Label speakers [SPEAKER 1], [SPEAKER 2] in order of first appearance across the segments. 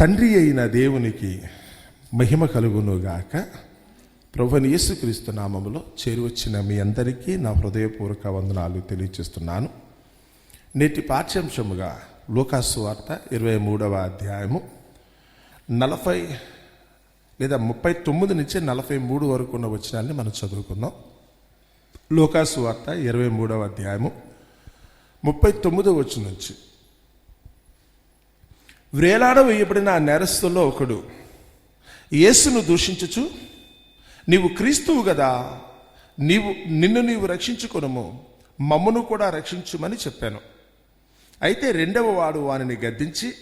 [SPEAKER 1] తండ్రి అయిన దేవునికి మహిమ కలుగునుగాక. ప్రభుని యేసుక్రీస్తు నామములో చేరువచ్చిన మీ అందరికీ నా హృదయపూర్వక వందనాలు తెలియజేస్తున్నాను నేటి పాఠ్యాంశముగా లోకాసు వార్త ఇరవై మూడవ అధ్యాయము నలభై లేదా ముప్పై తొమ్మిది నుంచి నలభై మూడు వరకు ఉన్న వచనాన్ని మనం చదువుకుందాం. లోకాసు వార్త ఇరవై మూడవ అధ్యాయము ముప్పై తొమ్మిదో వచ్చిన నుంచి. వ్రేలాడ వేయబడిన ఆ నేరస్తుల్లో ఒకడు. యేసును దూషించుచు నీవు క్రీస్తువు కదా నీవు నిన్ను నీవు రక్షించుకునము మమ్మను కూడా రక్షించుమని చెప్పాను. అయితే రెండవ వాడు వానిని గద్దించి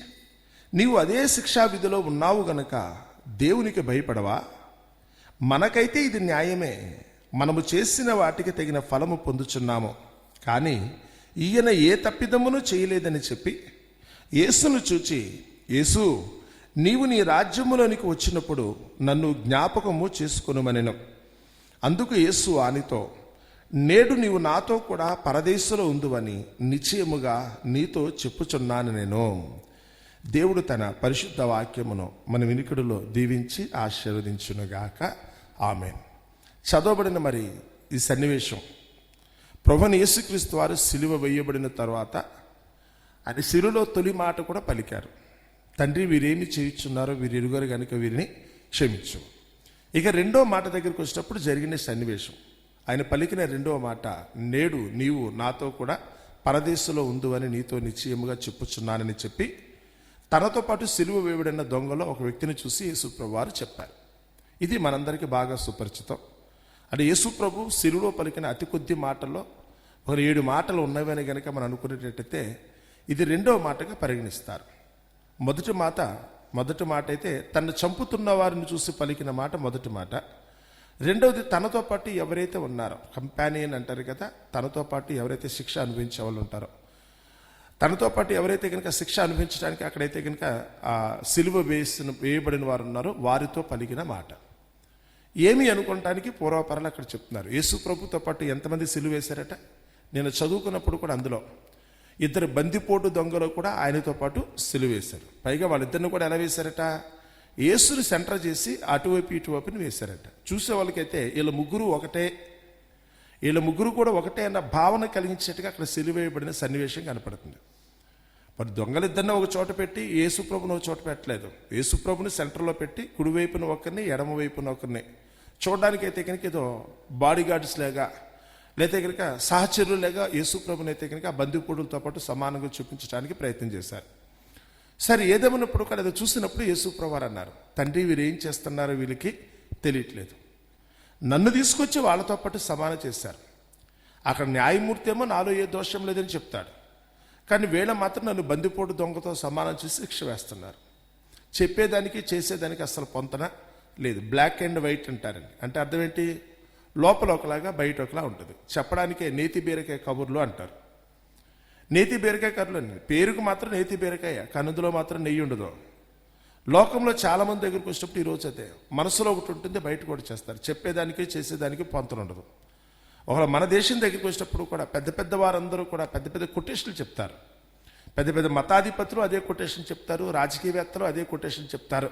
[SPEAKER 1] నీవు అదే శిక్షావిధిలో ఉన్నావు గనక దేవునికి భయపడవా? మనకైతే ఇది న్యాయమే. మనము చేసిన వాటికి తగిన ఫలము పొందుచున్నాము. కానీ ఈయన ఏ తప్పిదమును చేయలేదని చెప్పి యేసును చూచి యేసు నీవు నీ రాజ్యములోనికి వచ్చినప్పుడు నన్ను జ్ఞాపకము చేసుకొనుమనెను. అందుకు యేసు ఆనితో నేడు నీవు నాతో కూడా పరదేశంలో ఉందువని నిశ్చయముగా నీతో చెప్పుచున్నాను నేను. దేవుడు తన పరిశుద్ధ వాక్యమును మన వినికిడిలో దీవించి ఆశీర్వదించునుగాక. ఆమె చదవబడిన మరి ఈ సన్నివేశం. ప్రభుని యేసుక్రీస్తు వారు సిలువ వేయబడిన తర్వాత అని సిరులో తొలి మాట కూడా పలికారు. తండ్రి వీరేమి చేయుచున్నారో వీరు ఎరుగరు కనుక వీరిని క్షమించు. ఇక రెండో మాట దగ్గరికి వచ్చినప్పుడు జరిగిన సన్నివేశం. ఆయన పలికిన రెండవ మాట నేడు నీవు నాతో కూడా పరదేశంలో ఉందు అని నీతో నిశ్చయముగా చెప్పుచున్నానని చెప్పి తనతో పాటు సిలువ వేవిడైన దొంగలో ఒక వ్యక్తిని చూసి యేసుప్రభు వారు చెప్పారు. ఇది మనందరికీ బాగా సుపరిచితం. అంటే యేసుప్రభు సిలువలో పలికిన అతి కొద్ది మాటల్లో ఒక ఏడు మాటలు ఉన్నవని కనుక మనం అనుకునేటట్టయితే ఇది రెండవ మాటగా పరిగణిస్తారు. మొదటి మాట మొదటి మాట అయితే తను చంపుతున్న వారిని చూసి పలికిన మాట మొదటి మాట. రెండవది తనతో పాటు ఎవరైతే ఉన్నారో కంపానియన్ అంటారు కదా తనతో పాటు ఎవరైతే శిక్ష అనుభవించే వాళ్ళు ఉంటారో. తనతో పాటు ఎవరైతే కనుక శిక్ష అనుభవించడానికి అక్కడైతే కనుక ఆ సిలువ వేసిన వేయబడిన వారు ఉన్నారో వారితో పలికిన మాట. ఏమి అనుకోవటానికి పూర్వపరాలు అక్కడ చెప్తున్నారు. యేసు ప్రభుతో పాటు ఎంతమంది సిలువ వేశారట? నేను చదువుకున్నప్పుడు కూడా అందులో. ఇద్దరు బందిపోటు దొంగలు కూడా ఆయనతో పాటు సిలువేశారు పైగా వాళ్ళిద్దరిని కూడా ఎలా వేశారట? యేసుని సెంటర్ చేసి అటువైపు ఇటువైపుని వేశారట. చూసే వాళ్ళకైతే వీళ్ళ ముగ్గురు ఒకటే. వీళ్ళ ముగ్గురు కూడా ఒకటే అన్న భావన కలిగించేట్టుగా అక్కడ సిలువేయబడిన సన్నివేశం కనపడుతుంది. మరి దొంగలిద్దరిని ఒక చోట పెట్టి యేసుప్రభుని ఒక చోట పెట్టలేదు. యేసుప్రభుని సెంటర్లో పెట్టి కుడివైపున ఒకరిని ఎడమవైపున ఒకరిని. చూడడానికైతే కనుక ఏదో బాడీ గార్డ్స్ లేగా లేతే కనుక సహచరులు లేగా యేసుప్రభుని అయితే కనుక బందిపోడులతో పాటు సమానంగా చూపించడానికి ప్రయత్నం చేశారు. సరే ఏదేమన్నప్పుడు కూడా అది చూసినప్పుడు యేసుప్రభు అన్నారు తండ్రి వీరు ఏం చేస్తున్నారో వీళ్ళకి తెలియట్లేదు. నన్ను తీసుకొచ్చి వాళ్ళతో పాటు సమానం చేశారు. అక్కడ న్యాయమూర్తి ఏమో నాలో ఏ దోషం లేదని చెప్తాడు. కానీ వీళ్ళ మాత్రం నన్ను బందిపోటు దొంగతో సమానం చేసి శిక్ష వేస్తున్నారు. చెప్పేదానికి చేసేదానికి అసలు పొంతన లేదు. బ్లాక్ అండ్ వైట్ అంటారండి. అంటే అర్థం ఏంటి? లోపల ఒకలాగా బయట ఒకలా ఉంటుంది. చెప్పడానికే నేతి బీరకాయ కబుర్లు అంటారు. నేతి బీరకాయ కర్రలు అండి. పేరుకు మాత్రం నేతి బీరకాయ కనుదులో మాత్రం నెయ్యి ఉండదు. లోకంలో చాలా మంది దగ్గరికి వచ్చినప్పుడు ఈరోజు అయితే మనసులో ఒకటి ఉంటుంది బయట కూడా చేస్తారు. చెప్పేదానికి చేసేదానికి పొంతన ఉండదు. ఒకవేళ మన దేశం దగ్గరికి వచ్చినప్పుడు కూడా పెద్ద పెద్ద వారందరూ కూడా పెద్ద పెద్ద కొటేషన్లు చెప్తారు. పెద్ద పెద్ద మతాధిపతులు అదే కొటేషన్ చెప్తారు రాజకీయవేత్తలు అదే కొటేషన్ చెప్తారు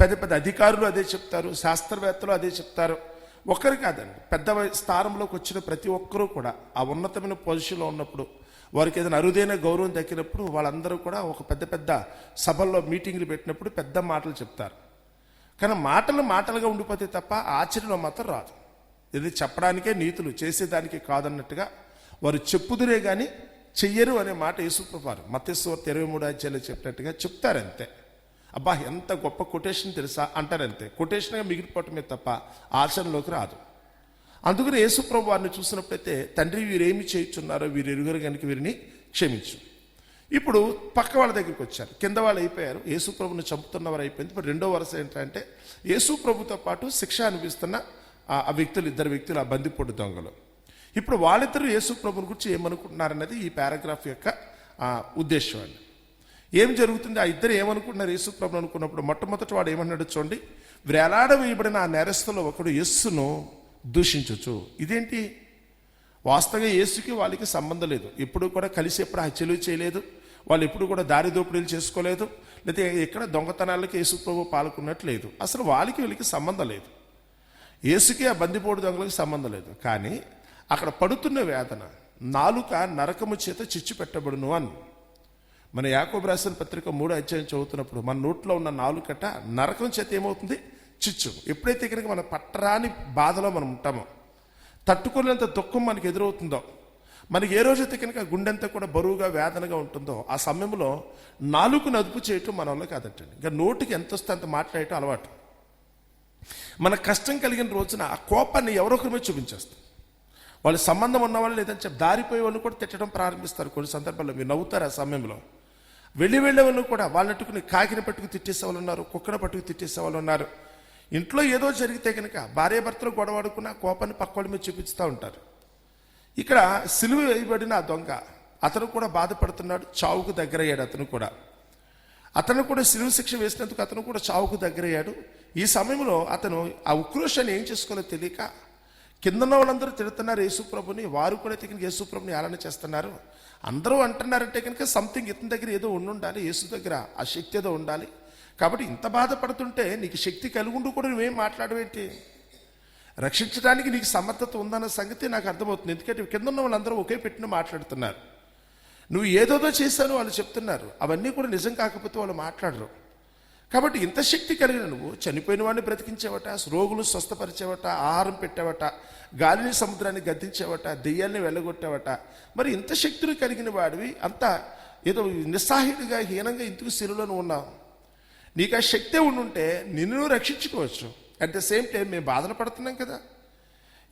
[SPEAKER 1] పెద్ద పెద్ద అధికారులు అదే చెప్తారు శాస్త్రవేత్తలు అదే చెప్తారు. ఒక్కరు కాదండి. పెద్ద స్థానంలోకి వచ్చిన ప్రతి ఒక్కరూ కూడా ఆ ఉన్నతమైన పొజిషన్లో ఉన్నప్పుడు వారికి ఏదైనా అరుదైన గౌరవం దక్కినప్పుడు వాళ్ళందరూ కూడా ఒక పెద్ద పెద్ద సభల్లో మీటింగ్లు పెట్టినప్పుడు పెద్ద మాటలు చెప్తారు. కానీ మాటలు మాటలుగా ఉండిపోతే తప్ప ఆచరణ మాత్రం రాదు. ఇది చెప్పడానికే నీతులు చేసేదానికి కాదన్నట్టుగా వారు చెప్పుదురే కానీ చెయ్యరు అనే మాట యేసుప్రభారు మత్స్యవార్త ఇరవై మూడు అధ్యాయులు చెప్పినట్టుగా చెప్తారంతే. అబ్బా ఎంత గొప్ప కొటేషన్ తెలుసా? అంటారంతే. కొటేషన్గా మిగిలిపోవటమే తప్ప ఆచరణలోకి రాదు. అందుకని యేసుప్రభు వారిని చూసినప్పుడైతే తండ్రి వీరేమి చేయుచున్నారో వీరు ఎరుగరు కనుక వీరిని క్షమించు. ఇప్పుడు పక్క వాళ్ళ దగ్గరికి వచ్చారు. కింద వాళ్ళు అయిపోయారు. యేసుప్రభుని చంపుతున్నవారు అయిపోయింది. ఇప్పుడు రెండో వరుస ఏంటంటే యేసుప్రభుతో పాటు శిక్ష అనిపిస్తున్న ఆ వ్యక్తులు ఇద్దరు వ్యక్తులు ఆ బందిపోటు దొంగలు. ఇప్పుడు వాళ్ళిద్దరూ యేసుప్రభుని గురించి ఏమనుకుంటున్నారన్నది ఈ పారాగ్రాఫ్ యొక్క ఉద్దేశం అండి. ఏం జరుగుతుంది? ఆ ఇద్దరు ఏమనుకుంటున్నారు? యేసుప్రభుని అనుకున్నప్పుడు మొట్టమొదటి వాడు ఏమన్నాడు చూడండి? వేలాడ వేయబడిన ఆ నెరస్తులో ఒకడు యస్సును దూషించవచ్చు ఇదేంటి? వాస్తవంగా యేసుకి వాళ్ళకి సంబంధం లేదు. ఎప్పుడు కూడా కలిసి ఎప్పుడు హత్యలు చేయలేదు. వాళ్ళు ఎప్పుడు కూడా దారి దోపిడీలు చేసుకోలేదు. లేకపోతే ఎక్కడ దొంగతనాలకి యేసు ప్రభు పాల్గొన్నట్టు లేదు అసలు వాళ్ళకి వీళ్ళకి సంబంధం లేదు. యేసుకి ఆ బందిపోటు దొంగలకి సంబంధం లేదు. కానీ అక్కడ పడుతున్న వేదన నాలుక నరకము చేత చిచ్చు పెట్టబడును అని. మన యాకోబు రాసిన పత్రిక మూడు అధ్యాయం చదువుతున్నప్పుడు మన నోట్లో ఉన్న నాలుకట నరకం చేత ఏమవుతుంది? చిచ్చు. ఎప్పుడైతే కనుక మన పట్టరాని బాధలో మనం ఉంటామో తట్టుకునేంత దుఃఖం మనకు ఎదురవుతుందో మనకి ఏ రోజైతే కనుక గుండెంతా కూడా బరువుగా వేదనగా ఉంటుందో ఆ సమయంలో నాలుగును అదుపు చేయటం మన వల్ల కాదటండి. ఇంకా నోటికి ఎంత వస్తే అంత మాట్లాడటం అలవాటు. మన కష్టం కలిగిన రోజున ఆ కోపాన్ని ఎవరొకరి మీద చూపించేస్తాం. వాళ్ళ సంబంధం ఉన్నవాళ్ళు లేదని చెప్పి దారిపోయే వాళ్ళు కూడా తిట్టడం ప్రారంభిస్తారు కొన్ని సందర్భాల్లో. మీరు నవ్వుతారు ఆ సమయంలో. వెళ్ళి వెళ్ళే వాళ్ళు కూడా వాళ్ళట్టుకుని కాకిని పట్టుకు తిట్టేసే వాళ్ళు ఉన్నారు కుక్కను పట్టుకు తిట్టేసే వాళ్ళు ఉన్నారు. ఇంట్లో ఏదో జరిగితే కనుక భార్య భర్తలు గొడవాడుకున్న కోపాన్ని పక్కోళ్ళ మీద చూపిస్తూ ఉంటారు. ఇక్కడ సిలువ వేయబడిన ఆ దొంగ అతను కూడా బాధపడుతున్నాడు చావుకు దగ్గరయ్యాడు అతను కూడా. అతను కూడా సిలువ శిక్ష వేసినందుకు అతను కూడా చావుకు దగ్గరయ్యాడు. ఈ సమయంలో అతను ఆ ఉక్రోషాన్ని ఏం చేసుకోవాలో తెలియక కిందన వాళ్ళందరూ తిడుతున్నారు యేసుప్రభుని వారు కూడా కనుక యేసుప్రభుని ఆలన చేస్తున్నారు. అందరూ అంటున్నారంటే కనుక సంథింగ్ ఇతని దగ్గర ఏదో ఉండి ఉండాలి యేసు దగ్గర ఆ శక్తి ఏదో ఉండాలి. కాబట్టి ఇంత బాధపడుతుంటే నీకు శక్తి కలుగుండు కూడా నువ్వేం మాట్లాడవేంటి? రక్షించడానికి నీకు సమర్థత ఉందన్న సంగతి నాకు అర్థమవుతుంది. ఎందుకంటే కింద ఉన్న వాళ్ళందరూ ఒకే పెట్టిన మాట్లాడుతున్నారు. నువ్వు ఏదోదో చేశాను వాళ్ళు చెప్తున్నారు. అవన్నీ కూడా నిజం కాకపోతే వాళ్ళు మాట్లాడరు. కాబట్టి ఇంత శక్తి కలిగిన నువ్వు చనిపోయిన వాడిని బ్రతికించేవట రోగులు స్వస్థపరిచేవట ఆహారం పెట్టావట గాలిని సముద్రాన్ని గద్దించేవట దెయ్యాన్ని వెళ్ళగొట్టావట మరి ఇంత శక్తులు కలిగిన వాడివి అంత ఏదో నిస్సాహిడిగా హీనంగా ఇందుకు శిలువలో ఉన్నావు. నీకు ఆ శక్తే ఉండుంటే నిన్ను రక్షించుకోవచ్చు. అట్ ద సేమ్ టైం మేము బాధలు పడుతున్నాం కదా.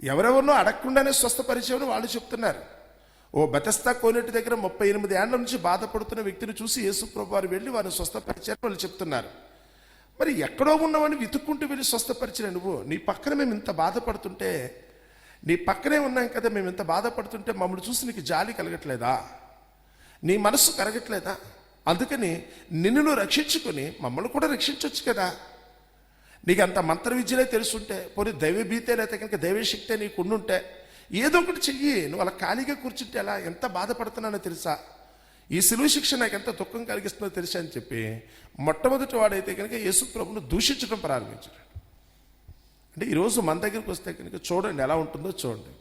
[SPEAKER 1] ఎవరెవరినో అడగకుండానే స్వస్థపరిచేవని వాళ్ళు చెప్తున్నారు. ఓ బతస్తా కోనేటి దగ్గర ముప్పై ఎనిమిది ఏళ్ళ నుంచి బాధపడుతున్న వ్యక్తిని చూసి యేసుప్రభు వారు వెళ్ళి వారిని స్వస్థపరిచారు వాళ్ళు చెప్తున్నారు. మరి ఎక్కడో ఉన్నవని వెతుక్కుంటూ వెళ్ళి స్వస్థపరిచిన నువ్వు. నీ పక్కన మేము ఇంత బాధపడుతుంటే నీ పక్కనే ఉన్నాం కదా మేము ఇంత బాధపడుతుంటే మమ్మల్ని చూసి నీకు జాలి కలగట్లేదా? నీ మనస్సు కరగట్లేదా? అందుకని నిన్ను రక్షించుకొని మమ్మల్ని కూడా రక్షించవచ్చు కదా. నీకు అంత మంత్ర విద్యలే తెలుసుంటే పోనీ దైవ భీతే లేకపోతే కనుక దైవశక్తే నీకు ఉండుంటే ఏదో ఒకటి చెయ్యి. నువ్వు అలా ఖాళీగా కూర్చుంటే అలా ఎంత బాధపడుతున్నానో తెలుసా? ఈ సిలువ శిక్ష నాకు ఎంత దుఃఖం కలిగిస్తుందో తెలుసు అని చెప్పి మొట్టమొదటి వాడైతే కనుక యేసు ప్రభును దూషించడం ప్రారంభించాడు. అంటే ఈరోజు మన దగ్గరికి వస్తే కనుక చూడండి ఎలా ఉంటుందో చూడండి.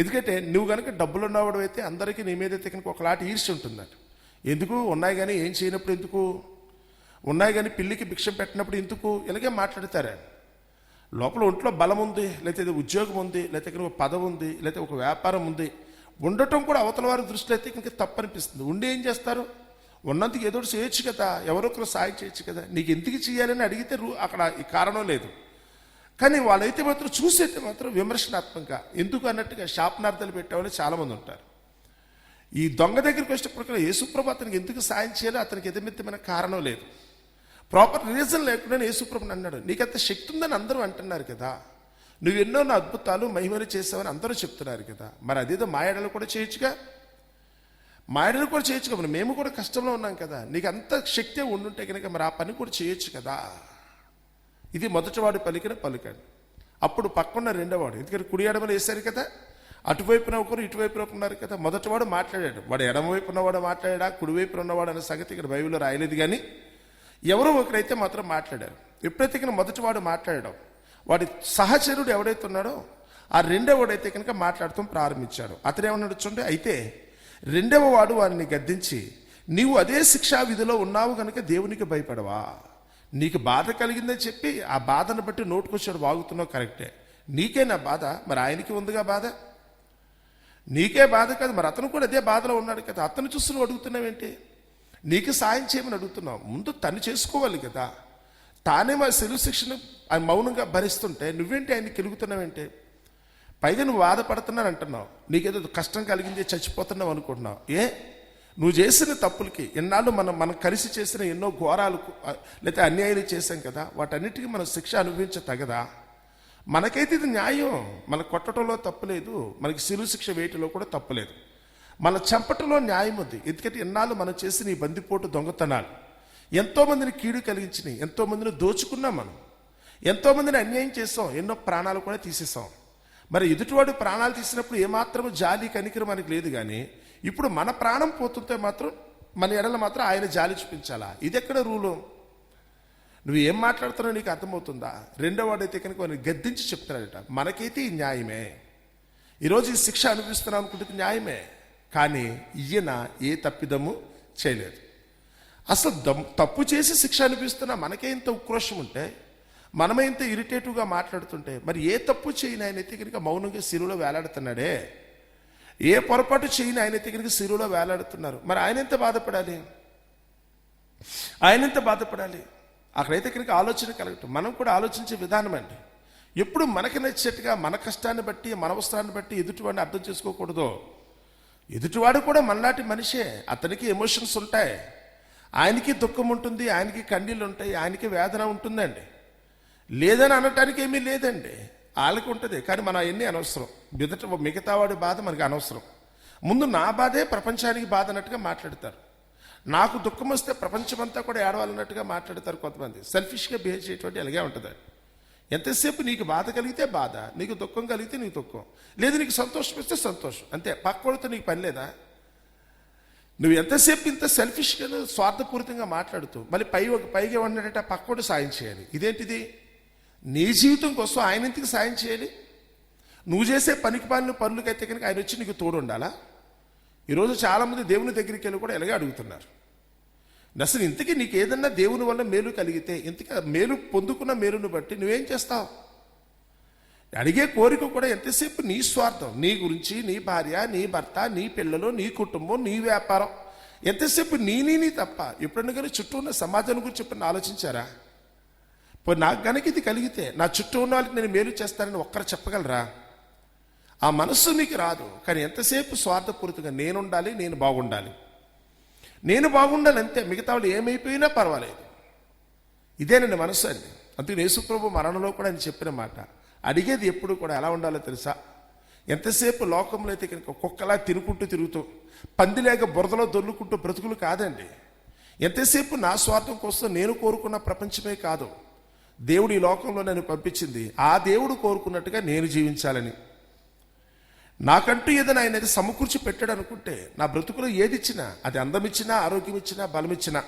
[SPEAKER 1] ఎందుకంటే నువ్వు కనుక డబ్బులు ఉన్నవాడు అయితే అందరికీ నీ మీద అయితే కనుక ఒకలాంటి ఈర్చి ఉంటుందట. ఎందుకు? ఉన్నాయి కానీ ఏం చేయనప్పుడు ఎందుకు? ఉన్నాయి కానీ పిల్లికి భిక్షం పెట్టినప్పుడు ఎందుకు? ఇలాగే మాట్లాడతారా. లోపల ఒంట్లో బలం ఉంది లేకపోతే ఉద్యోగం ఉంది లేకపోతే ఒక పదవి ఉంది లేకపోతే ఒక వ్యాపారం ఉంది. ఉండటం కూడా అవతల వారి దృష్టిలో అయితే ఇంకా తప్పనిపిస్తుంది. ఉండి ఏం చేస్తారు? ఉన్నందుకు ఏదో చేయొచ్చు కదా ఎవరో ఒకరు సాయం చేయొచ్చు కదా. నీకు ఎందుకు చేయాలని అడిగితే రూ అక్కడ ఈ కారణం లేదు. కానీ వాళ్ళైతే మాత్రం చూసైతే మాత్రం విమర్శనాత్మకంగా. ఎందుకు అన్నట్టుగా శాపనార్థాలు పెట్టేవాళ్ళు చాలామంది ఉంటారు. ఈ దొంగ దగ్గరికి వచ్చినప్పుడు యేసుప్రభు అతనికి ఎందుకు సాయం చేయాలో అతనికి ఎదమిత్తమైన కారణం లేదు. ప్రాపర్ రీజన్ లేకుండా యేసుప్రభుని అన్నాడు. నీకంత శక్తి ఉందని అందరూ అంటున్నారు కదా. నువ్వు ఎన్నో నా అద్భుతాలు మహిమలు చేసావని అందరూ చెప్తున్నారు కదా. మరి అదేదో మాయడలు కూడా చేయొచ్చుగా? మాయడలు కూడా చేయొచ్చు కదా మేము కూడా కష్టంలో ఉన్నాం కదా. నీకు అంత శక్తి ఉండుంటే కనుక మరి ఆ పని కూడా చేయొచ్చు కదా. ఇది మొదటివాడు పలికిన పలుకండి. అప్పుడు పక్కన రెండోవాడు. ఎందుకంటే కుడి ఎడమలు వేశారు కదా. అటువైపున ఒకరు ఇటువైపున ఉన్నారు కదా. మొదటివాడు మాట్లాడాడు. వాడు ఎడమవైపు ఉన్నవాడు మాట్లాడా కుడివైపున ఉన్నవాడు అనే సంగతి ఇక్కడ బైబిల్లో రాయలేదు కానీ ఎవరో ఒకరైతే మాత్రం మాట్లాడారు. ఎప్పుడైతే మొదటివాడు మాట్లాడడం వాడి సహచరుడు ఎవడైతే ఉన్నాడో ఆ రెండవడైతే కనుక మాట్లాడటం ప్రారంభించాడు. అతనేమన్నాడు చూడండి అయితే రెండవ వాడు వారిని గద్దించి నీవు అదే శిక్షా విధిలో ఉన్నావు కనుక దేవునికి భయపడవా? నీకు బాధ కలిగిందని చెప్పి ఆ బాధను బట్టి నోటుకొచ్చాడు వాగుతున్నావు కరెక్టే. నీకే నా బాధ మరి ఆయనకి ఉందిగా బాధ? నీకే బాధ కాదు మరి అతను కూడా అదే బాధలో ఉన్నాడు కదా. అతను చూసి నువ్వు అడుగుతున్నావేంటి? నీకు సాయం చేయమని అడుగుతున్నావు. ముందు తను చేసుకోవాలి కదా. తానే మా సెలవు శిక్షను ఆయన మౌనంగా భరిస్తుంటే నువ్వేంటి ఆయన్ని కెలుగుతున్నావేంటి? పైగా నువ్వు బాధపడుతున్నాను అంటున్నావు. నీకేదో కష్టం కలిగింది చచ్చిపోతున్నావు అనుకుంటున్నావు. ఏ? నువ్వు చేసిన తప్పులకి ఎన్నాళ్ళు మనం మనం కలిసి చేసిన ఎన్నో ఘోరాలు లేకపోతే అన్యాయాలు చేశాం కదా వాటన్నిటికీ మనం శిక్ష అనుభవించ తగదా మనకైతే ఇది న్యాయం. మన కొట్టడంలో తప్పులేదు మనకి శిలువ శిక్ష వేయటంలో కూడా తప్పులేదు మన చంపటంలో న్యాయం ఉంది. ఎందుకంటే ఎన్నాళ్ళు మనం చేసిన ఈ బందిపోటు దొంగతనాలు ఎంతోమందిని కీడు కలిగించినాయి ఎంతోమందిని దోచుకున్నాం మనం. ఎంతోమందిని అన్యాయం చేసాం ఎన్నో ప్రాణాలు కూడా తీసేసాం మరి ఎదుటివాడు ప్రాణాలు తీసినప్పుడు ఏమాత్రం జాలి కనికరు మనకి లేదు కానీ ఇప్పుడు మన ప్రాణం పోతుంటే మాత్రం మన ఎడల మాత్రం ఆయన జాలి చూపించాలా? ఇది ఎక్కడ రూలు? నువ్వు ఏం మాట్లాడుతున్నావు నీకు అర్థమవుతుందా? రెండో వాడైతే కనుక వాడిని గద్దించి చెప్తున్నాడట మనకైతే ఈ న్యాయమే. ఈరోజు ఈ శిక్ష అనుభవిస్తున్నాం అనుకుంటుంది న్యాయమే. కానీ ఈయన ఏ తప్పిదము చేయలేదు. అసలు దమ్- తప్పు చేసి శిక్ష అనిపిస్తున్నా మనకే ఇంత ఉక్రోషం ఉంటే మనమే ఇంత ఇరిటేటివ్గా మాట్లాడుతుంటే మరి ఏ తప్పు చేయని ఆయన అయితే కనుక మౌనంగా సిరులో వేలాడుతున్నాడే? ఏ పొరపాటు చేయని ఆయన అయితే కనుక సిరులో వేలాడుతున్నారు? మరి ఆయన ఎంత బాధపడాలి? ఆయన ఎంత బాధపడాలి? అక్కడైతే కనుక ఆలోచన కలగటం. మనం కూడా ఆలోచించే విధానం అండి. ఎప్పుడు మనకి నచ్చేట్టుగా మన కష్టాన్ని బట్టి మన అవసరాన్ని బట్టి ఎదుటివాడిని అర్థం చేసుకోకూడదు. ఎదుటివాడు కూడా మనలాంటి మనిషే. అతనికి ఎమోషన్స్ ఉంటాయి. ఆయనకి దుఃఖం ఉంటుంది ఆయనకి కన్నీళ్ళు ఉంటాయి ఆయనకి వేదన ఉంటుందండి. లేదని అనటానికి ఏమీ లేదండి. వాళ్ళకి ఉంటుంది కానీ మనం అవన్నీ అనవసరం. మిగతా మిగతా వాడి బాధ మనకి అనవసరం. ముందు నా బాధే ప్రపంచానికి బాధ అన్నట్టుగా మాట్లాడతారు. నాకు దుఃఖం వస్తే ప్రపంచమంతా కూడా ఏడవాలన్నట్టుగా మాట్లాడతారు కొంతమంది. సెల్ఫిష్గా బిహేవ్ చేయటువంటి అలాగే ఉంటుంది. ఎంతసేపు నీకు బాధ కలిగితే బాధ నీకు దుఃఖం కలిగితే నీకు దుఃఖం. లేదు నీకు సంతోషం ఇస్తే సంతోషం. అంతే పక్కోడితో నీకు పని లేదా? నువ్వు ఎంతసేపు ఇంత సెల్ఫిష్గా స్వార్థపూరితంగా మాట్లాడుతూ మళ్ళీ పై ఒక పైగా ఏమన్నాడట పక్కోటి సాయం చేయాలి. ఇదేంటిది? నీ జీవితం కోసం ఆయన ఇంతకు సాయం చేయాలి? నువ్వు చేసే పనికి పనులు పనులకైతే కనుక ఆయన వచ్చి నీకు తోడు ఉండాలా ఈరోజు చాలామంది దేవుని దగ్గరికి వెళ్ళి కూడా ఎలాగే అడుగుతున్నారు. అసలు ఇంతకీ నీకు ఏదన్నా దేవుని వల్ల మేలు కలిగితే ఇంతకీ మేలు పొందుకున్న మేలును బట్టి నువ్వేం చేస్తావు? అడిగే కోరిక కూడా ఎంతసేపు నీ స్వార్థం? నీ గురించి నీ భార్య నీ భర్త నీ పిల్లలు నీ కుటుంబం నీ వ్యాపారం. ఎంతసేపు నీ నీ నీ తప్ప? ఎప్పుడన్నా కానీ చుట్టూ ఉన్న సమాజం గురించి ఎప్పుడన్నా ఆలోచించారా? పోయి నాకు కనుక ఇది కలిగితే నా చుట్టూ ఉన్న వాళ్ళకి నేను మేలు చేస్తానని ఒక్కరు చెప్పగలరా? ఆ మనస్సు నీకు రాదు కానీ ఎంతసేపు స్వార్థపూరితంగా నేనుండాలి నేను బాగుండాలి? నేను బాగుండాలి అంతే మిగతా వాళ్ళు ఏమైపోయినా పర్వాలేదు. ఇదేనండి మనస్సు అండి. అందుకని యేసుప్రభు మరణంలో కూడా ఆయన చెప్పిన మాట. అడిగేది ఎప్పుడు కూడా ఎలా ఉండాలో తెలుసా? ఎంతసేపు లోకంలో అయితే కనుక కుక్కలా తినుకుంటూ తిరుగుతూ పందిలేక బురదలో దొర్లుకుంటూ బ్రతుకులు కాదండి. ఎంతసేపు నా స్వార్థం కోసం నేను కోరుకున్న ప్రపంచమే కాదు దేవుడు ఈ లోకంలో నన్ను పంపించింది. ఆ దేవుడు కోరుకున్నట్టుగా నేను జీవించాలని. నాకంటూ ఏదైనా ఆయన సమకూర్చి పెట్టాడు అనుకుంటే నా బ్రతుకులో ఏది ఇచ్చినా అది అందమిచ్చినా ఆరోగ్యం ఇచ్చినా బలమిచ్చినా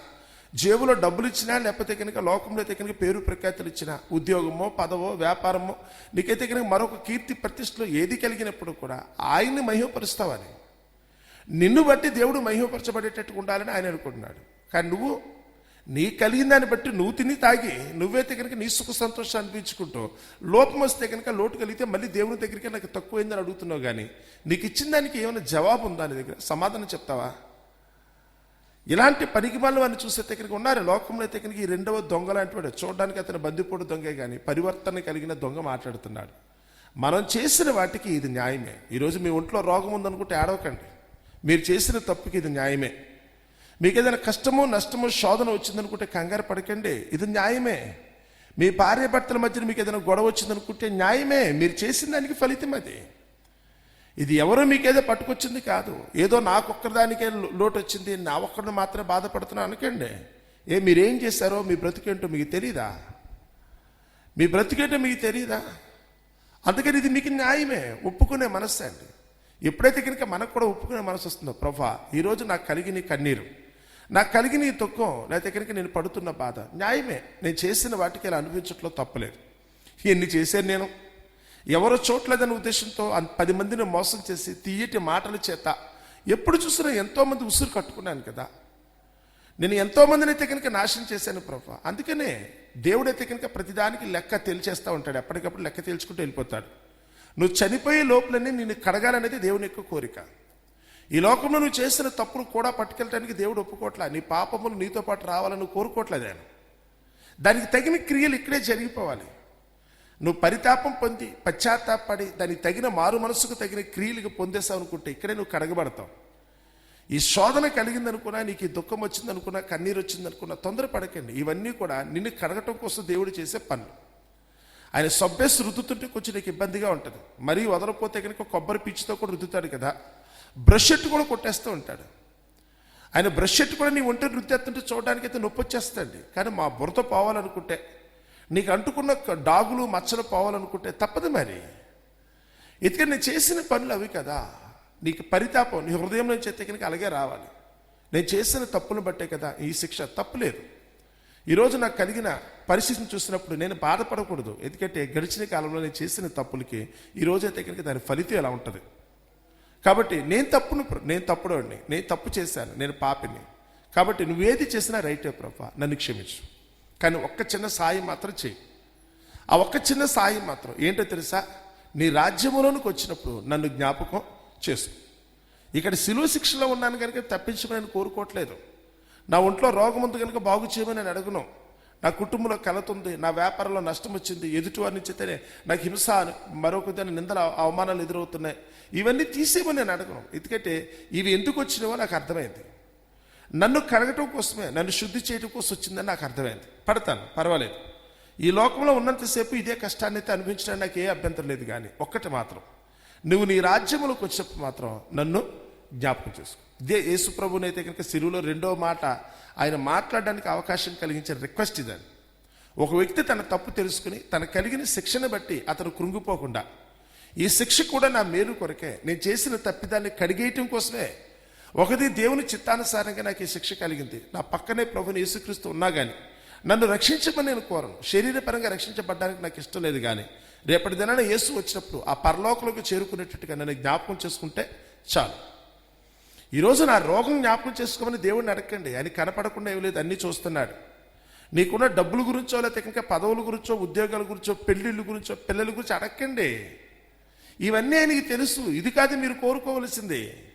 [SPEAKER 1] జేబులో డబ్బులు ఇచ్చినా లేకపోతే కనుక లోకంలో అయితే కనుక పేరు ప్రఖ్యాతులు ఇచ్చినా ఉద్యోగమో పదవో వ్యాపారమో నీకైతే కనుక మరొక కీర్తి ప్రతిష్టలు ఏది కలిగినప్పుడు కూడా ఆయన్ని మహిమపరుస్తావని. నిన్ను బట్టి దేవుడు మహిమపరచబడేటట్టు ఉండాలని ఆయన అనుకుంటున్నాడు. కానీ నువ్వు నీ కలిగిన దాన్ని బట్టి నువ్వు తిని తాగి నువ్వైతే కనుక నీ సుఖ సంతోషం అనిపించుకుంటూ లోపం వస్తే కనుక లోటు కలిగితే మళ్ళీ దేవుని దగ్గరికి నాకు తక్కువైందని అడుగుతున్నావు కానీ నీకు ఇచ్చిన దానికి ఏమైనా జవాబు ఉందా నీ దగ్గర? సమాధానం చెప్తావా? ఇలాంటి పనికి వారిని చూసే దగ్గరికి ఉన్నారు. లోకంలో అయితే రెండవ దొంగ లాంటివాడు చూడడానికి అతను బందిపోడు దొంగే కానీ పరివర్తన కలిగిన దొంగ మాట్లాడుతున్నాడు. మనం చేసిన వాటికి ఇది న్యాయమే. ఈరోజు మీ ఒంట్లో రోగం ఉందనుకుంటే ఏడవకండి. మీరు చేసిన తప్పుకి ఇది న్యాయమే. మీకు ఏదైనా కష్టమో నష్టమో శోధన వచ్చిందనుకుంటే కంగారు పడకండి. ఇది న్యాయమే. మీ భార్య భర్తల మధ్యన మీకు ఏదైనా గొడవ వచ్చిందనుకుంటే న్యాయమే. మీరు చేసిన దానికి ఫలితం అది. ఇది ఎవరో మీకేదో పట్టుకొచ్చింది కాదు. ఏదో నాకొక్కదానికే లోటు వచ్చింది నా ఒక్కరిని మాత్రమే బాధపడుతున్నా అనకండి. ఏ మీరేం చేశారో మీ బ్రతికేంటో మీకు తెలీదా? మీ బ్రతికేంటో మీకు తెలీదా? అందుకని ఇది మీకు న్యాయమే ఒప్పుకునే మనస్సు అండి. ఎప్పుడైతే కనుక మనకు కూడా ఒప్పుకునే మనసు వస్తుందో ప్రభా ఈరోజు నాకు కలిగిన కన్నీరు నాకు కలిగిన ఈ దుఃఖం లేకపోతే కనుక నేను పడుతున్న బాధ న్యాయమే. నేను చేసిన వాటికి ఇలా అనిపించట్లో తప్పలేదు. ఎన్ని చేశాను నేను. ఎవరో చోట్లేదనే ఉద్దేశంతో పది మందిని మోసం చేసి తీయటి మాటల చేత ఎప్పుడు చూసినా ఎంతోమంది ఉసురు కట్టుకున్నాను కదా. నేను ఎంతోమందిని అయితే కనుక నాశనం చేశాను ప్రభా. అందుకనే దేవుడైతే కనుక ప్రతిదానికి లెక్క తేల్చేస్తూ ఉంటాడు. ఎప్పటికప్పుడు లెక్క తేల్చుకుంటూ వెళ్ళిపోతాడు. నువ్వు చనిపోయే లోపలనే నిన్ను కడగాలనేది దేవుని యొక్క కోరిక. ఈ లోకంలో నువ్వు చేసిన తప్పులు కూడా పట్టుకెళ్ళడానికి దేవుడు ఒప్పుకోవట్లా నీ పాపములు నీతో పాటు రావాలని కోరుకోవట్లేదు ఆయన దానికి తగిన క్రియలు ఇక్కడే జరిగిపోవాలి. నువ్వు పరితాపం పొంది పశ్చాత్తాపడి దానికి తగిన మారు మనసుకు తగిన క్రియలకు పొందేసావు అనుకుంటే ఇక్కడే నువ్వు కడగబడతావు. ఈ శోధన కలిగిందనుకున్నా నీకు ఈ దుఃఖం వచ్చిందనుకున్నా కన్నీరు వచ్చిందనుకున్నా తొందరపడకండి. ఇవన్నీ కూడా నిన్ను కడగటం కోసం దేవుడు చేసే పనులు. ఆయన సబ్బేసి రుద్దుతుంటే కొంచెం నీకు ఇబ్బందిగా ఉంటుంది. మరీ వదలపోతే కనుక కొబ్బరి పిచ్చితో కూడా రుద్దుతాడు కదా. బ్రష్ ఎట్టు కూడా కొట్టేస్తూ ఉంటాడు. ఆయన బ్రష్ ఎట్టు కూడా నీ ఒంటి రుద్దేస్తుంటే చూడడానికి అయితే నొప్పి వచ్చేస్తుంది కానీ మా బురద పోవాలనుకుంటే నీకు అంటుకున్న డాగులు మచ్చలు పోవాలనుకుంటే తప్పదు మరి. ఎందుకంటే నేను చేసిన పనులు అవి కదా. నీకు పరితాపం నీ హృదయం నుంచి ఎత్తే కనుక అలాగే రావాలి. నేను చేసిన తప్పును బట్టే కదా ఈ శిక్ష. తప్పులేదు ఈరోజు నాకు కలిగిన పరిస్థితిని చూసినప్పుడు నేను బాధపడకూడదు. ఎందుకంటే గడిచిన కాలంలో నేను చేసిన తప్పులకి ఈ రోజు అయితే కనుక దాని ఫలితం ఎలా ఉంటుంది? కాబట్టి నేను తప్పును నేను తప్పుడోడిని. నేను తప్పు చేశాను. నేను పాపిని. కాబట్టి నువ్వేది చేసినా రైటే ప్రభా. నన్ను క్షమించు. కానీ ఒక్క చిన్న సాయం మాత్రం చేయి. ఆ ఒక్క చిన్న సాయం మాత్రం ఏంటో తెలుసా? నీ రాజ్యంలోనికి వచ్చినప్పుడు నన్ను జ్ఞాపకం చేసు ఇక్కడ సిలువ శిక్షలో ఉన్నాను కనుక తప్పించమని కోరుకోవట్లేదు. నా ఒంట్లో రోగం ఉంది కనుక బాగు చేయమని నేను అడగను. నా కుటుంబంలో కలతుంది నా వ్యాపారంలో నష్టం వచ్చింది ఎదుటివారి నుంచి నాకు హింస మరొక నిందల అవమానాలు ఎదురవుతున్నాయి. ఇవన్నీ తీసేయమని నేను అడగను. ఎందుకంటే ఇవి ఎందుకు వచ్చినవో నాకు అర్థమైంది. నన్ను కడగటం కోసమే నన్ను శుద్ధి చేయడం కోసం వచ్చిందని నాకు అర్థమైంది. పడతాను పర్వాలేదు. ఈ లోకంలో ఉన్నంతసేపు ఇదే కష్టాన్ని అయితే అనుభవించడానికి నాకు ఏ అభ్యంతరం లేదు కానీ ఒక్కటి మాత్రం. నువ్వు నీ రాజ్యములకు వచ్చినప్పుడు మాత్రం నన్ను జ్ఞాపకం చేసుకో. ఇదే యేసు ప్రభునైతే కనుక సిరువులో రెండో మాట ఆయన మాట్లాడడానికి అవకాశం కలిగించే రిక్వెస్ట్ ఇదని ఒక వ్యక్తి తన తప్పు తెలుసుకుని తన కలిగిన శిక్షను బట్టి అతను కృంగిపోకుండా ఈ శిక్ష కూడా నా మేలు కొరకే నేను చేసిన తప్పిదాన్ని కడిగేయటం కోసమే ఒకది దేవుని చిత్తానుసారంగా నాకు ఈ శిక్ష కలిగింది. నా పక్కనే ప్రభుని యేసుక్రీస్తు ఉన్నా కానీ నన్ను రక్షించమని నేను కోరను. శరీరపరంగా రక్షించబడడానికి నాకు ఇష్టం లేదు కానీ రేపటి దినాన యేసు వచ్చినప్పుడు ఆ పరలోకంలోకి చేరుకునేటట్టుగా నన్ను జ్ఞాపకం చేసుకుంటే చాలు. ఈరోజు నా రోగం జ్ఞాపకం చేసుకోమని దేవుడిని అడగండి. అని కనపడకుండా ఏమి లేదు అన్నీ చూస్తున్నాడు. నీకున్న డబ్బుల గురించో లేకపోతే ఇంకా పదవుల గురించో ఉద్యోగాల గురించో పెళ్ళిళ్ళ గురించో పిల్లల గురించి అడగండి. ఇవన్నీ ఆయనకి తెలుసు. ఇది కాదు మీరు కోరుకోవలసింది.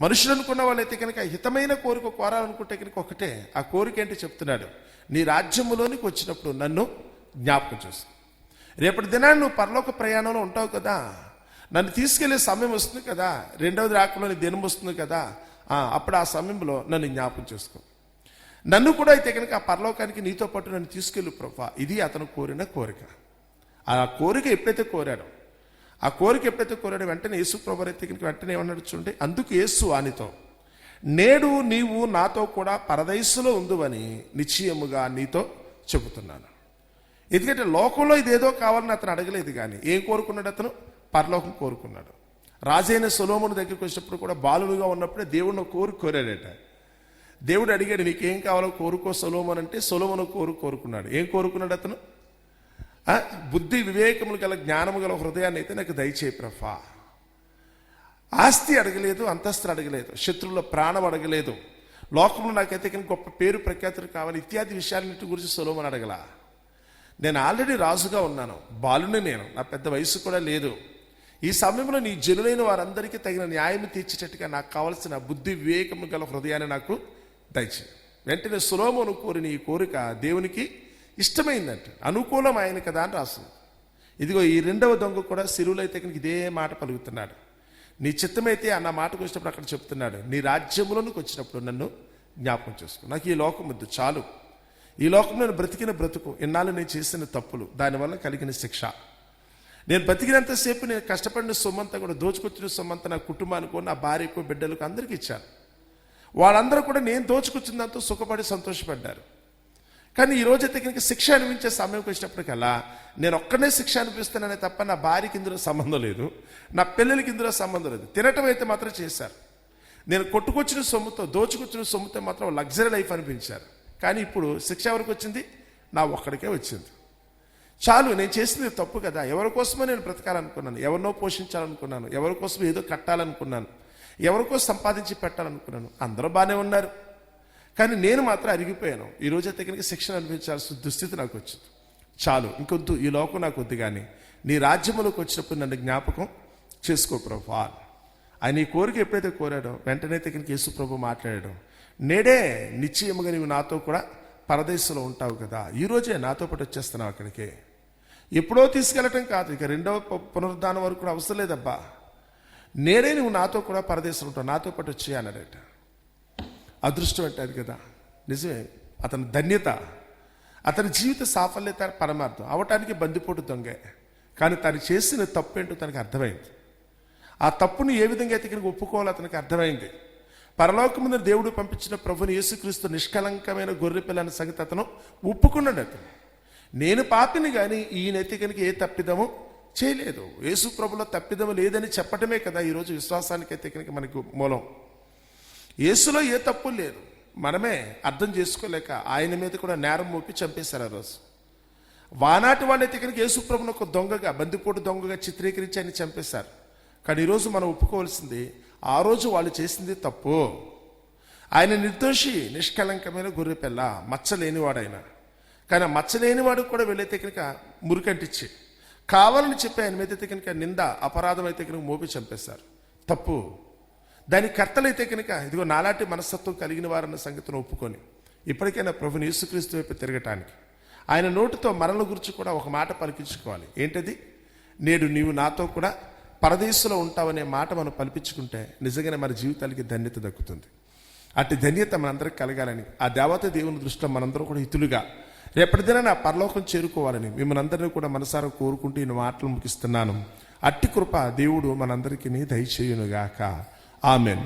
[SPEAKER 1] మనుషులు అనుకున్న వాళ్ళైతే కనుక హితమైన కోరిక కోరాలనుకుంటే కనుక ఒకటే. ఆ కోరిక ఏంటి చెప్తున్నాడు? నీ రాజ్యములోనికి వచ్చినప్పుడు నన్ను జ్ఞాపకం చేసు రేపటి దినాన్ని నువ్వు పరలోక ప్రయాణంలో ఉంటావు కదా. నన్ను తీసుకెళ్ళే సమయం వస్తుంది కదా. రెండవది రాకలోని దినం వస్తుంది కదా. అప్పుడు ఆ సమయంలో నన్ను జ్ఞాపకం చేసుకో. నన్ను కూడా అయితే కనుక ఆ పరలోకానికి నీతో పాటు నన్ను తీసుకెళ్ళు ప్రభా. ఇది అతను కోరిన కోరిక. ఆ కోరిక ఎప్పుడైతే కోరాడో ఆ కోరిక ఎప్పుడైతే కోరాడు వెంటనే యేసు ప్రభు వెంటనే ఏమన్నాడు చూడండి అందుకు యేసు వానితో నేడు నీవు నాతో కూడా పరదైసులో ఉందువని నిశ్చయముగా నీతో చెబుతున్నాను. ఎందుకంటే లోకంలో ఇదేదో కావాలని అతను అడగలేదు కానీ ఏం కోరుకున్నాడు అతను? పరలోకం కోరుకున్నాడు. రాజైన సొలోముని దగ్గరికి వచ్చినప్పుడు కూడా బాలుడుగా ఉన్నప్పుడే దేవుడిని కోరు కోరాడట. దేవుడు అడిగాడు నీకేం కావాలో కోరుకో సొలోమన్ అంటే సొలోమను కోరు కోరుకున్నాడు. ఏం కోరుకున్నాడు అతను? బుద్ధి వివేకములు గల జ్ఞానము గల హృదయాన్ని అయితే నాకు దయచేయి ప్రభా. ఆస్తి అడగలేదు అంతస్తులు అడగలేదు శత్రువుల ప్రాణం అడగలేదు. లోకంలో నాకైతే కానీ గొప్ప పేరు ప్రఖ్యాతులు కావాలి ఇత్యాది విషయాలన్నిటి గురించి సొలోమన్ అడగల. నేను ఆల్రెడీ రాజుగా ఉన్నాను బాలుని నేను నా పెద్ద వయసు కూడా లేదు. ఈ సమయంలో నీ జనులైన వారందరికీ తగిన న్యాయం తీర్చేటట్టుగా నాకు కావలసిన బుద్ధి వివేకము గల హృదయాన్ని నాకు దయచే వెంటనే సులోమును కోరిన ఈ కోరిక దేవునికి ఇష్టమైందంట. అనుకూలం ఆయన కదా అని రాస్తుంది ఇదిగో ఈ రెండవ దొంగ కూడా సిరువులైతే కనుక ఇదే మాట పలుకుతున్నాడు. నీ చిత్తమైతే అన్న మాటకు వచ్చినప్పుడు అక్కడ చెప్తున్నాడు నీ రాజ్యములోనికి వచ్చినప్పుడు నన్ను జ్ఞాపకం చేసుకో. నాకు ఈ లోకం వద్దు చాలు. ఈ లోకంలో నేను బ్రతికిన బ్రతుకు ఇన్నాళ్ళు నేను చేసిన తప్పులు దానివల్ల కలిగిన శిక్ష. నేను బ్రతికినంతసేపు నేను కష్టపడిన సొమ్మంతా కూడా దోచుకొచ్చిన సొమ్మంతా నా కుటుంబానికో నా భార్యకు బిడ్డలకు అందరికీ ఇచ్చాను. వాళ్ళందరూ కూడా నేను దోచుకొచ్చిన దాంతో సుఖపడి సంతోషపడ్డారు. కానీ ఈ రోజు అయితే కనుక శిక్ష అనిపించే సమయంకి వచ్చినప్పటికల్లా నేను ఒక్కనే శిక్ష అనిపిస్తాననే తప్ప నా భార్యకి ఇందులో సంబంధం లేదు నా పిల్లలకి ఇందులో సంబంధం లేదు. తినటం అయితే మాత్రం చేశారు. నేను కొట్టుకొచ్చిన సొమ్ముతో దోచుకొచ్చిన సొమ్ముతో మాత్రం లగ్జరీ లైఫ్ అనిపించారు. కానీ ఇప్పుడు శిక్ష ఎవరికి వచ్చింది? నా ఒక్కడికే వచ్చింది. చాలు నేను చేసింది తప్పు కదా. ఎవరి కోసమో నేను బ్రతకాలనుకున్నాను. ఎవరినో పోషించాలనుకున్నాను. ఎవరి కోసం ఏదో కట్టాలనుకున్నాను. ఎవరికోసం సంపాదించి పెట్టాలనుకున్నాను. అందరూ బాగానే ఉన్నారు. కానీ నేను మాత్రం అరిగిపోయాను. ఈరోజే రోజు అయితే శిక్షణ అనిపించాల్సిన దుస్థితి నాకు వచ్చింది. చాలు ఇంకొద్దు ఈ లోకం నాకు వద్దు కానీ నీ రాజ్యములోకి వచ్చినప్పుడు నన్ను జ్ఞాపకం చేసుకో ప్రభు. ఆయన ఈ కోరిక ఎప్పుడైతే కోరాడో వెంటనే తగినకి యేసు ప్రభు మాట్లాడాడు. నేడే నిశ్చయముగా నువ్వు నాతో కూడా పరదేశంలో ఉంటావు కదా. ఈరోజే నాతో పాటు వచ్చేస్తున్నావు అక్కడికి. ఎప్పుడో తీసుకెళ్ళటం కాదు ఇక రెండవ పునరుద్ధానం వరకు కూడా అవసరం లేదబ్బా. నేనే నువ్వు నాతో కూడా పరదేశంలో ఉంటావు నాతో పాటు వచ్చి అదృష్టం అంటారు కదా. నిజమే. అతని ధన్యత అతని జీవిత సాఫల్యత పరమార్థం. అవటానికి బందిపోటు దొంగే. కానీ తను చేసిన తప్పు ఏంటో తనకు అర్థమైంది. ఆ తప్పును ఏ విధంగా అయితే ఇక్కడికి ఒప్పుకోవాలో అతనికి అర్థమైంది. పరలోకముందు దేవుడు పంపించిన ప్రభుని యేసుక్రీస్తు నిష్కలంకమైన గొర్రె పిల్లని సంగతి అతను ఒప్పుకున్నాడు అతను. నేను పాపిని కానీ ఈయనైతే కనుక ఏ తప్పిదము చేయలేదు. యేసు ప్రభులో తప్పిదము లేదని చెప్పటమే కదా ఈరోజు విశ్వాసానికి అయితే కనుక మనకు మూలం. యేసులో ఏ తప్పు లేదు. మనమే అర్థం చేసుకోలేక ఆయన మీద కూడా నేరం మోపి చంపేశారు ఆ రోజు. వానాటి వాడిని కనుక యేసుప్రభుని ఒక దొంగగా బందిపోటు దొంగగా చిత్రీకరించి ఆయన చంపేశారు. కానీ ఈరోజు మనం ఒప్పుకోవాల్సింది ఆ రోజు వాళ్ళు చేసింది తప్పు. ఆయన నిర్దోషి నిష్కలంకమైన గొర్రె పిల్ల మచ్చలేనివాడైన. కానీ ఆ మచ్చలేనివాడు కూడా వెళ్ళైతే కనుక మురికంటిచ్చి కావాలని చెప్పి ఆయన మీద అయితే కనుక నింద అపరాధం అయితే కనుక మోపి చంపేశారు. తప్పు. దానికి కర్తలైతే కనుక ఇదిగో నాలాంటి మనస్తత్వం కలిగిన వారన్న సంగతిని ఒప్పుకొని ఇప్పటికైనా ప్రభుని యేసుక్రీస్తు వైపు తిరగటానికి ఆయన నోటితో మరణం గురించి కూడా ఒక మాట పలికించుకోవాలి. ఏంటది? నేడు నీవు నాతో కూడా పరదేశంలో ఉంటావనే మాట మనం పలిపించుకుంటే నిజంగానే మన జీవితాలకి ధన్యత దక్కుతుంది. అట్టి ధన్యత మనందరికి కలగాలని ఆ దేవత దేవుని దృష్టిలో మనందరం కూడా హితులుగా రేపటిదిన నా పరలోకం చేరుకోవాలని మిమ్మల్ని అందరినీ కూడా మనసారా కోరుకుంటూ ఈ మాటలు ముగిస్తున్నాను. అట్టి కృప దేవుడు మనందరికీ దయచేయునుగాక. ఆమెన్